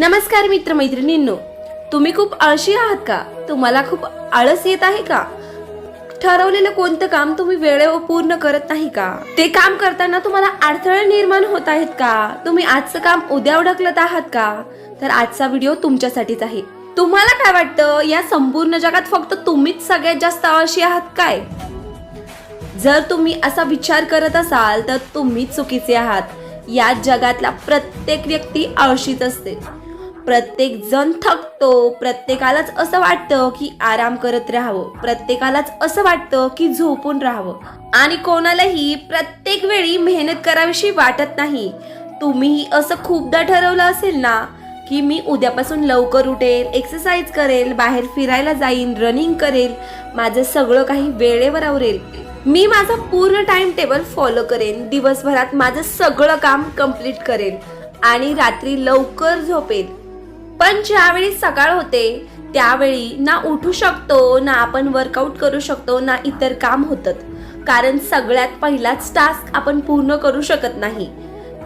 नमस्कार मित्रमैत्रिणींनो तुम्ही खूप आळशी आहात का? तुम्हाला खूप आळस येत आहे का? ठरवलेलं कोणतं काम तुम्ही वेळेवर पूर्ण करत नाही का? ते काम करताना तुम्हाला अडथळे निर्माण होत आहेत का? तुम्ही आजचं काम उद्या उडकलत आहात का? तर आजचा व्हिडिओ तुमच्यासाठीच आहे. तुम्हाला काय वाटतं? या संपूर्ण जगात फक्त तुम्हीच सगळ्यात जास्त आळशी आहात काय? जर तुम्ही असा विचार करत असाल तर तुम्ही चुकीचे आहात. या जगातला प्रत्येक व्यक्ती आळशीच असते. प्रत्येक जण थकतो. प्रत्येकालाच असं वाटतं की आराम करत राहावं. प्रत्येकालाच असं वाटतं की झोपून राहावं. आणि कोणालाही प्रत्येक वेळी मेहनत करावीशी वाटत नाही. तुम्हीही असं खूपदा ठरवलं असेल ना की मी उद्यापासून लवकर उठेल एक्सरसाइज करेल बाहेर फिरायला जाईन रनिंग करेल माझं सगळं काही वेळेवर आवरेल. मी माझा पूर्ण टाइम टेबल फॉलो करेन. दिवसभरात माझं सगळं काम कंप्लीट करेल. आणि रात्री लवकर झोपेल. पण ज्यावेळी सकाळ होते त्यावेळी ना उठू शकतो ना आपण वर्कआउट करू शकतो ना इतर काम होतं कारण सगळ्यात पहिलाच टास्क आपण पूर्ण करू शकत नाही.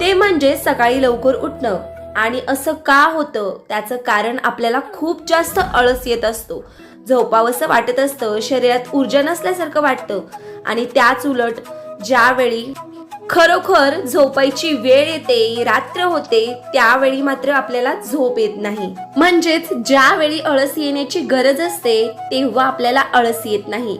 ते म्हणजे सकाळी लवकर उठणं. आणि असं का होतं त्याचं कारण आपल्याला खूप जास्त आळस येत असतो. झोपावंसं वाटत असतं शरीरात ऊर्जा नसल्यासारखं वाटतं. आणि त्याच उलट ज्यावेळी खरोखर झोपायची वेळ येते रात्र होते त्यावेळी मात्र आपल्याला झोप येत नाही. म्हणजेच ज्यावेळी आळस येण्याची गरज असते तेव्हा आपल्याला आळस येत नाही.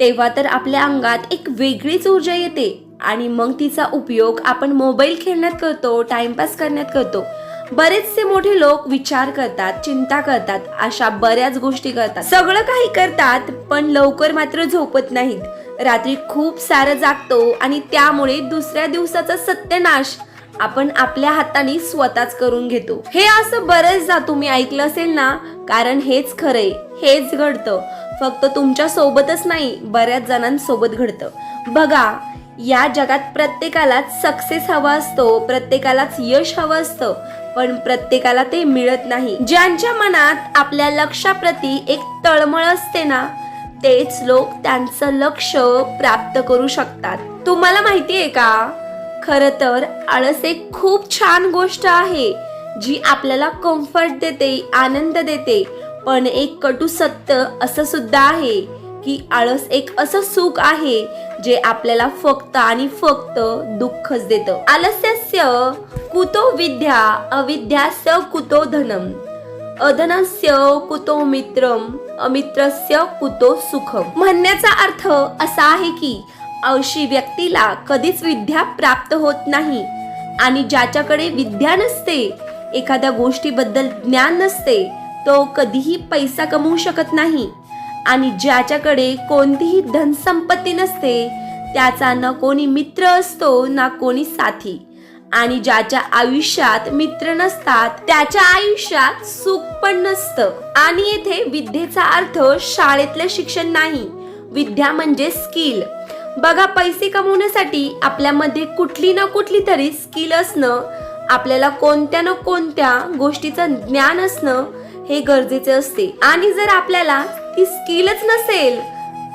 तेव्हा तर आपल्या अंगात एक वेगळीच ऊर्जा येते आणि मग तिचा उपयोग आपण मोबाईल खेळण्यात करतो टाइमपास करण्यात करतो. बरेचसे मोठे लोक विचार करतात चिंता करतात अशा बऱ्याच गोष्टी करतात. सगळं काही करतात पण लवकर मात्र झोपत नाहीत. रात्री खूप सारं जागतो आणि त्यामुळे दुसऱ्या दिवसाचा सत्यनाश आपण आपल्या हाताने स्वतःच करून घेतो. हे असं बरेचदा तुम्ही ऐकलं असेल ना? कारण हेच खरंय. हेच घडतं. फक्त तुमच्या सोबतच नाही बऱ्याच जणांसोबत घडतं. बघा या जगात प्रत्येकालाच सक्सेस हवा असतो प्रत्येकालाच यश हवं असतं पण प्रत्येकाला ते मिळत नाही. ज्यांच्या मनात आपल्या लक्षाप्रती एक तळमळ असते ना तेच लोक त्यांचं लक्ष प्राप्त करू शकतात. तुम्हाला माहितीये का? खर तर आळस एक खूप छान गोष्ट आहे जी आपल्याला कम्फर्ट देते आनंद देते. पण एक कटू सत्य असं सुद्धा आहे की आळस एक असं सुख आहे जे आपल्याला फक्त आणि फक्त दुःखच देतं. आलस्यस्य कुतो विद्या अविद्या स कुतो धनम. अधनस्य कुतो मित्रम अमित्रस्य कुतो सुखम. म्हणण्याचा अर्थ असा आहे की अशी व्यक्तीला कधीच विद्या प्राप्त होत नाही आणि ज्याच्याकडे विद्या नसते एखाद्या गोष्टीबद्दल ज्ञान नसते तो कधीही पैसा कमवू शकत नाही. आणि ज्याच्याकडे कोणतीही धनसंपत्ती नसते त्याचा न कोणी मित्र असतो ना कोणी साथी. आणि ज्याच्या आयुष्यात मित्र नसतात त्याच्या आयुष्यात सुख पण नसतं. आणि येथे विद्येचा अर्थ शाळेतलं शिक्षण नाही. विद्या म्हणजे स्किल. बघा पैसे कमवण्यासाठी आपल्यामध्ये कुठली ना कुठली तरी स्किल असणं आपल्याला कोणत्या ना कोणत्या गोष्टीचं ज्ञान असणं हे गरजेचे असते. आणि जर आपल्याला ती स्किलच नसेल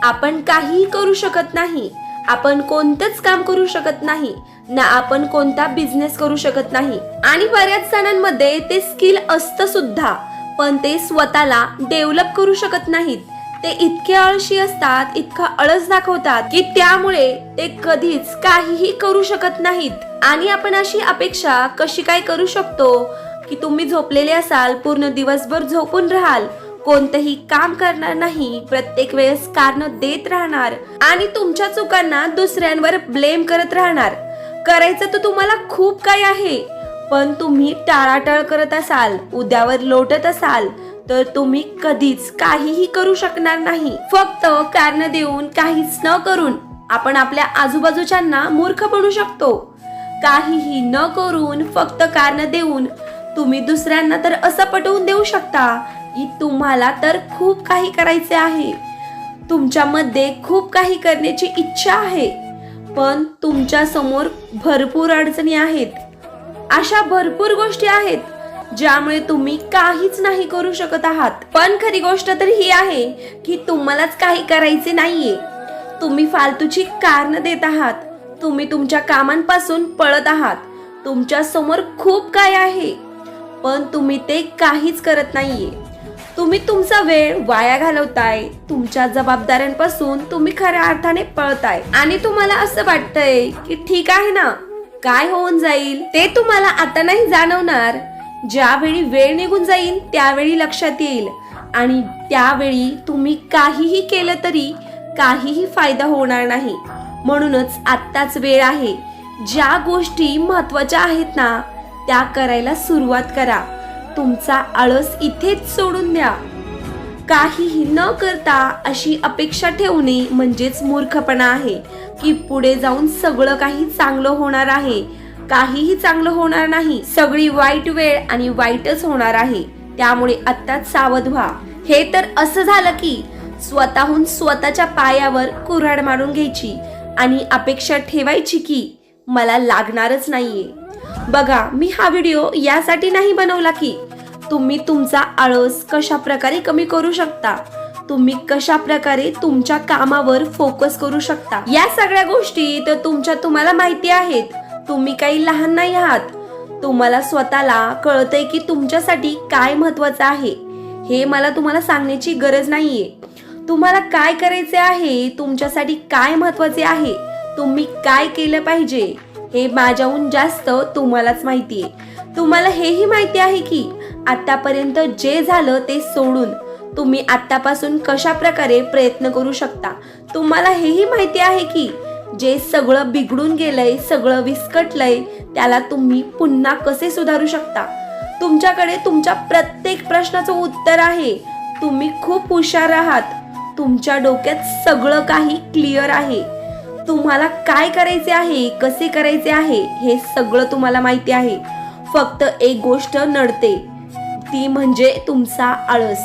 आपण काहीही करू शकत नाही. आपण कोणतंच काम करू शकत नाही. ना आपण कोणता बिझनेस करू शकत नाही. आणि बऱ्याच जणांमध्ये ते स्किल असतं सुद्धा पण ते स्वतःला डेव्हलप करू शकत नाहीत. ते इतके आळशी असतात इतका आळस दाखवतात की त्यामुळे ते कधीच काहीही करू शकत नाहीत. आणि आपण अशी अपेक्षा कशी काय करू शकतो की तुम्ही झोपलेले असाल पूर्ण दिवसभर झोपून राहाल कोणतंही काम करणार नाही प्रत्येक वेळेस कारण देत राहणार आणि तुमच्या चुकांना दुसऱ्यांवर ब्लेम करत राहणार. करायचं तर तुम्हाला खूप काही आहे. पण तुम्ही टाळाटाळ करत असाल उद्यावर लोटत असाल तर तुम्ही कधीच काहीही करू शकणार नाही. फक्त कारण देऊन काहीच न करून आपण आपल्या आजूबाजूच्यांना मूर्ख बनू शकतो. काहीही न करून फक्त कारण देऊन तुम्ही दुसऱ्यांना तर असं पटवून देऊ शकता की तुम्हाला तर खूप काही करायचे आहे. तुमच्यामध्ये खूप काही करण्याची इच्छा आहे. पण तुमच्यासमोर भरपूर अडचणी आहेत. अशा भरपूर गोष्टी आहेत ज्यामुळे तुम्ही काहीच नाही करू शकत आहात. पण खरी गोष्ट तर ही आहे की तुम्हालाच काही करायचे नाहीये. तुम्ही फालतूची कारण देत आहात. तुम्ही तुमच्या कामांपासून पळत आहात. तुमच्यासमोर खूप काय आहे पण तुम्ही ते काहीच करत नाहीये. तुम्ही तुमचा वेळ वाया घालवताय. तुमच्या जबाबदाऱ्यांपासून तुम्ही खऱ्या अर्थाने पळताय. आणि तुम्हाला असं वाटतंय की ठीक आहे ना? काय होऊन जाईल? ते तुम्हाला आता नाही जाणवणार. ज्यावेळी वेळ निघून जाईल त्यावेळी लक्षात येईल. आणि त्यावेळी तुम्ही काहीही केलं तरी काहीही फायदा होणार नाही. म्हणूनच आत्ताच वेळ आहे. ज्या गोष्टी महत्त्वाच्या आहेत ना त्या करायला सुरुवात करा. तुमचा आळस इथेच सोडून द्या. काहीही न करता अशी अपेक्षा ठेवणे म्हणजेच मूर्खपणा आहे की पुढे जाऊन सगळं काही चांगलं होणार आहे. काहीही चांगलं होणार नाही सगळी वाईट वेळ आणि वाईटच होणार आहे. त्यामुळे आत्ताच सावध व्हा. हे तर असं झालं की स्वतःहून स्वतःच्या पायावर कुऱ्हाड मारून घ्यायची आणि अपेक्षा ठेवायची की मला लागणारच नाहीये. बघा मी हा व्हिडिओ यासाठी नाही बनवला की. तुम्ही तुमचा आळस कशा प्रकारे कमी करू शकता? तुम्ही कशा प्रकारे तुमच्या कामावर फोकस करू शकता? या सगळ्या गोष्टी तर तुमच्या तुम्हाला माहिती आहेत. तुम्ही काही लहान नाही आहात. तुम्हाला स्वतःला कळतंय की तुमच्यासाठी काय महत्वाचं आहे. हे मला तुम्हाला सांगण्याची गरज नाहीये. तुम्हाला काय करायचे आहे? तुमच्यासाठी काय महत्त्वाचे आहे? तुम्ही काय केलं पाहिजे? हे माझ्याहून जास्त तुम्हालाच माहिती आहे. तुम्हाला हेही माहिती आहे की आतापर्यंत जे झालं ते सोडून तुम्ही आतापासून कशा प्रकारे प्रयत्न करू शकता? तुम्हाला हेही माहिती आहे की जे सगळं बिघडून गेलंय सगळं विस्कटलंय त्याला तुम्ही पुन्हा कसे सुधारू शकता? तुमच्याकडे तुमच्या प्रत्येक प्रश्नाचं उत्तर आहे. तुम्ही खूप हुशार आहात. तुमच्या डोक्यात सगळं काही क्लिअर आहे. तुम्हाला काय करायचे आहे कसे करायचे आहे हे सगळं तुम्हाला माहिती आहे. फक्त एक गोष्ट नडते. ती म्हणजे तुमचा आळस.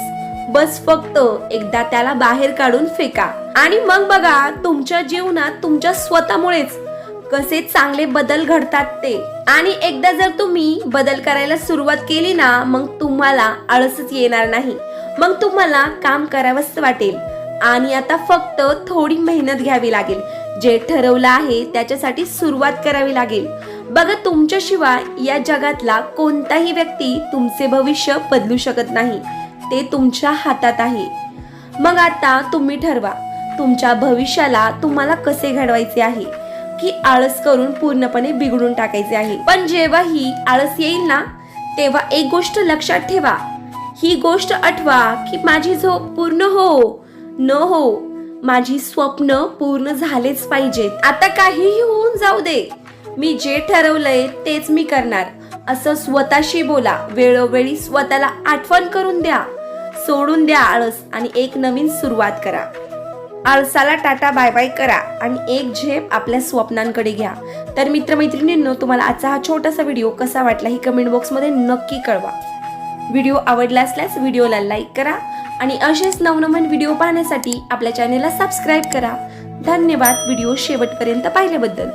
बस फक्त एकदा त्याला बाहेर काढून फेका. आणि मग बघा तुमच्या जीवनात तुमच्या स्वतःमुळेच कसे चांगले बदल घडतात ते. आणि एकदा जर तुम्ही बदल करायला सुरुवात केली ना मग तुम्हाला आळसच येणार नाही. मग तुम्हाला काम करावंच वाटेल. आणि आता फक्त थोडी मेहनत घ्यावी लागेल. जे ठरवलं आहे त्याच्यासाठी सुरुवात करावी लागेल. बघा तुमच्याशिवाय या जगातला कोणताही व्यक्ती तुमचे भविष्य बदलू शकत नाही. ते तुमच्या हातात आहे. मग आता तुम्ही ठरवा तुमच्या भविष्याला तुम्हाला कसे घडवायचे आहे? की आळस करून पूर्णपणे बिघडून टाकायचे आहे. पण जेव्हा ही आळस येईल ना तेव्हा एक गोष्ट लक्षात ठेवा. ही गोष्ट आठवा की माझी झोप पूर्ण हो न हो माझी स्वप्न पूर्ण झालेच पाहिजेत. आता काहीही होऊन जाऊ दे. मी जे ठरवलंय तेच मी करणार. असं स्वतःशी बोला. वेळोवेळी स्वतःला आठवण करून द्या. सोडून द्या आळस आणि एक नवीन सुरुवात करा. आळसाला टाटा बाय बाय करा आणि एक झेप आपल्या स्वप्नांकडे घ्या. तर मित्रमैत्रिणींनो तुम्हाला आजचा हा छोटासा व्हिडिओ कसा वाटला ही कमेंट बॉक्समध्ये नक्की कळवा. व्हिडिओ आवडला असल्यास व्हिडिओला लाईक करा आणि असेच नवनवन व्हिडिओ पाहण्यासाठी आपल्या चॅनेलला सबस्क्राईब करा. धन्यवाद. व्हिडिओ शेवटपर्यंत पाहिल्याबद्दल.